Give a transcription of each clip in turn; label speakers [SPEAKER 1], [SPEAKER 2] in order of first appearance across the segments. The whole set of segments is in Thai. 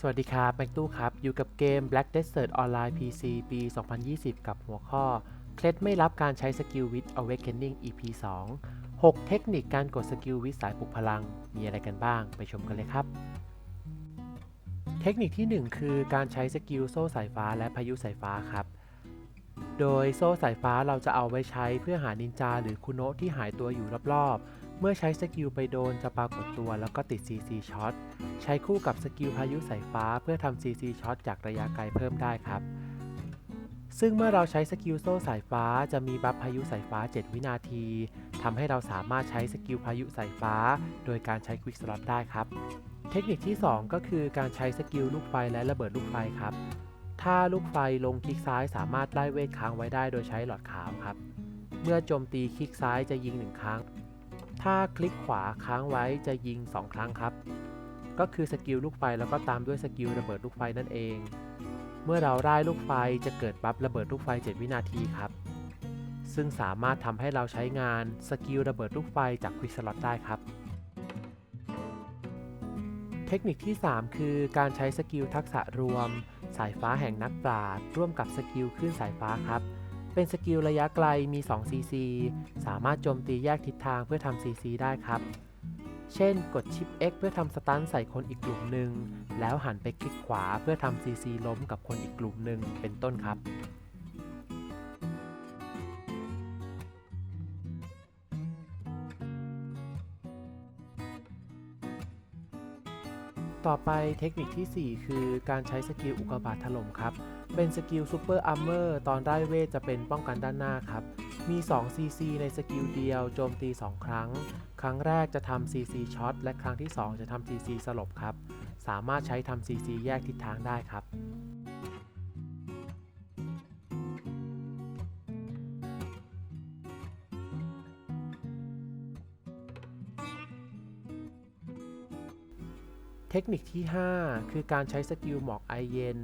[SPEAKER 1] สวัสดีครับแม็กตู้ครับ อยู่กับเกม Black Desert Online PC ปี 2020 กับหัวข้อ เคล็ดไม่รับการใช้สกิลวิ t Awakening EP 2 6 เทคนิคการกดสกิลวิ t สายปลุกพลัง มีอะไรกันบ้าง ไปชมกันเลยครับ เทคนิคที่ 1 คือการใช้สกิลโซ่สายฟ้าและพายุสายฟ้าครับ โดยโซ่สายฟ้าเราจะเอาไว้ใช้เพื่อหานินจาหรือคุโนะที่หายตัวอยู่รอบๆ เมื่อใช้สกิลไปโดนจะปรากฏตัวแล้วก็ติด CC ช็อต ใช้คู่กับสกิลพายุสายฟ้าเพื่อทำ CC ช็อตจากระยะไกลเพิ่มได้ครับ ซึ่งเมื่อเราใช้สกิลโซ่สายฟ้าจะมีบัฟพายุสายฟ้า 7 วินาทีทำให้เราสามารถใช้สกิลพายุสายฟ้า โดยการใช้ควิกสล็อตได้ครับ เทคนิคที่ 2 ก็คือการใช้สกิลลูกไฟและระเบิดลูกไฟครับ ถ้าลูกไฟลงคลิกซ้ายสามารถไล่เวทค้างไว้ได้โดยใช้หลอดขาวครับ เมื่อโจมตีคลิกซ้ายจะยิง1ครั้ง ถ้าคลิกขวาค้างไว้จะยิง 2 ครั้งครับ ก็คือสกิลลูกไฟแล้วก็ตามด้วยสกิลระเบิดลูกไฟนั่นเอง เมื่อเราได้ลูกไฟจะเกิดบัฟระเบิดลูกไฟ 7 วินาทีครับ ซึ่งสามารถทำให้เราใช้งานสกิลระเบิดลูกไฟจากควิสล็อตได้ครับ เทคนิคที่ 3 คือการใช้สกิลทักษะรวม สายฟ้าแห่งนักปราดร่วมกับสกิลคลื่นสายฟ้าครับ เป็นสกิลระยะไกลมี 2 CC สามารถโจมตีแยกทิศทางเพื่อทำ CC ได้ครับ เช่น กดชิป X เพื่อทำสตันใส่คนอีกกลุ่มหนึ่ง แล้วหันไปคลิกขวาเพื่อทำ CC ล้มกับคนอีกกลุ่มหนึ่งเป็นต้นครับ ต่อไปเทคนิคทีสี่ 4 คือการใช้สกิลอุกกาบาตถล่มครับ เป็นสกิลซูเปอร์อัมเมอร์ตอนได้เวทจะเป็นป้องกันด้านหน้าครับ มี 2 CC ในสกิลเดียวโจมตี 2 ครั้ง ครั้งแรกจะทำ CC ช็อตและครั้งที่ 2 จะทำ CC สลบครับ สามารถใช้ทำ CC แยกทิศทางได้ครับ เทคนิคที่ 5 คือการใช้สกิลหมอกไอเย็น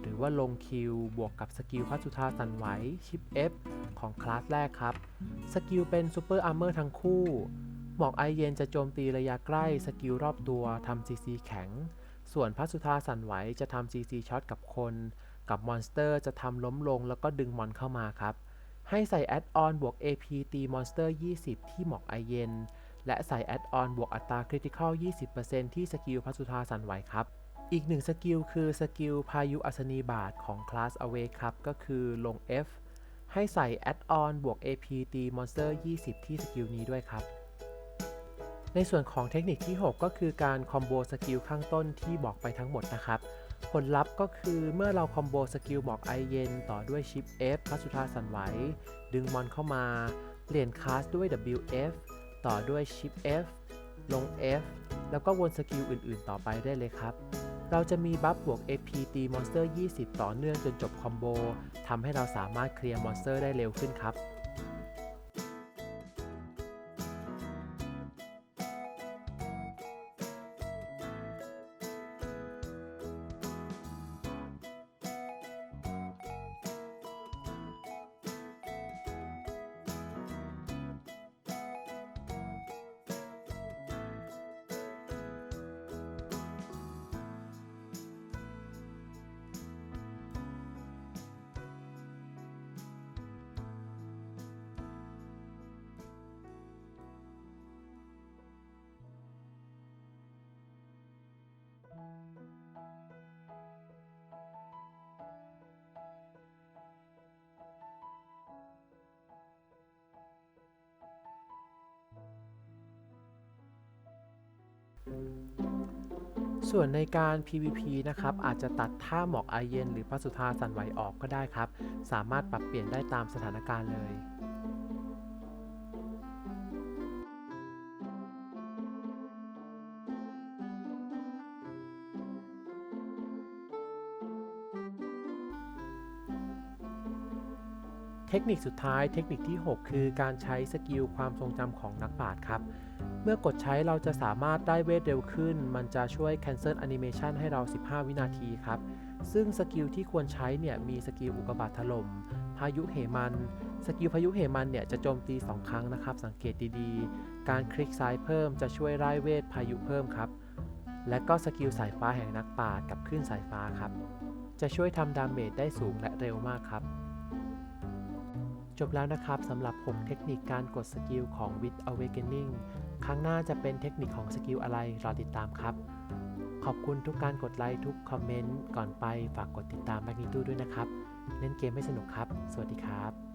[SPEAKER 1] หรือว่าลงคิว บวกกับสกิลพัสุธาสันไหวชิป F ของคลาสแรกครับ สกิลเป็นซูเปอร์อาร์เมอร์ทั้งคู่ หมอกไอเย็นจะโจมตีระยะใกล้สกิลรอบตัวทำ CC แข็ง ส่วนพัสุธาสันไหวจะทำ CC ช็อตกับคน กับมอนสเตอร์จะทำล้มลงแล้วก็ดึงมอนเข้ามาครับ ให้ใส่แอดออนบวก AP ตีมอนสเตอร์ 20 ที่หมอกไอเย็น และใส่แอดออนบวกอัตราคริติคอล 20%ที่สกิลพัสุธาสันไหวครับ อีกหนึ่งสกิลคือสกิลพายุอัศนีบาทของคลาส Awake ครับ ก็คือลง F ให้ใส่แอดออนบวก AP ตีมอนสเตอร์ 20 ที่สกิลนี้ด้วยครับ ในส่วนของเทคนิคที่ 6 ก็คือการคอมโบสกิลข้างต้นที่บอกไปทั้งหมดนะครับผลลัพธ์ก็คือเมื่อเราคอมโบสกิลบอกไอเย็นต่อด้วยชิป F พัสุธาสันไหว ดึงมอนเข้ามา เปลี่ยนคลาสด้วย WF ต่อด้วยชิป F ลง F แล้วก็วนสกิลอื่นๆ ต่อไปได้เลยครับ เราจะมีบัฟบวก AP ตีมอนสเตอร์ 20 ต่อเนื่องจนจบคอมโบทำให้เราสามารถเคลียร์มอนสเตอร์ได้เร็วขึ้นครับ ส่วนในการ PVP นะครับ อาจจะตัดท่าหมอกไอเย็น หรือพระสุธาสันไหวออกก็ได้ครับ สามารถปรับเปลี่ยนได้ตามสถานการณ์เลย เทคนิคสุดท้ายเทคนิคที่ 6 คือการใช้สกิลความทรงจำของนักปราชญ์ครับ เมื่อกดใช้เราจะสามารถได้เวทเร็วขึ้น มันจะช่วย cancel animation ให้เรา 15 วินาทีครับ ซึ่งสกิลที่ควรใช้เนี่ยมีสกิลอุกบาตถล่ม พายุเหมัน สกิลพายุเหมันเนี่ยจะโจมตี 2 ครั้งนะครับ สังเกตดีๆ การคลิกซ้ายเพิ่มจะช่วยไล่เวทพายุเพิ่มครับ และก็สกิลสายฟ้าแห่งนักปราชญ์กับคลื่นสายฟ้าครับ จะช่วยทำดาเมจได้สูงและเร็วมากครับ จบแล้วนะครับสำหรับ 6 เทคนิคการกดสกิลของ With Awakening ครั้งหน้าจะเป็นเทคนิคของสกิลอะไรรอติดตามครับ ขอบคุณทุกการกดไลค์ทุกคอมเมนต์ก่อนไปฝากกดติดตาม Magnitude ด้วยนะครับ เล่นเกมให้สนุกครับ สวัสดีครับ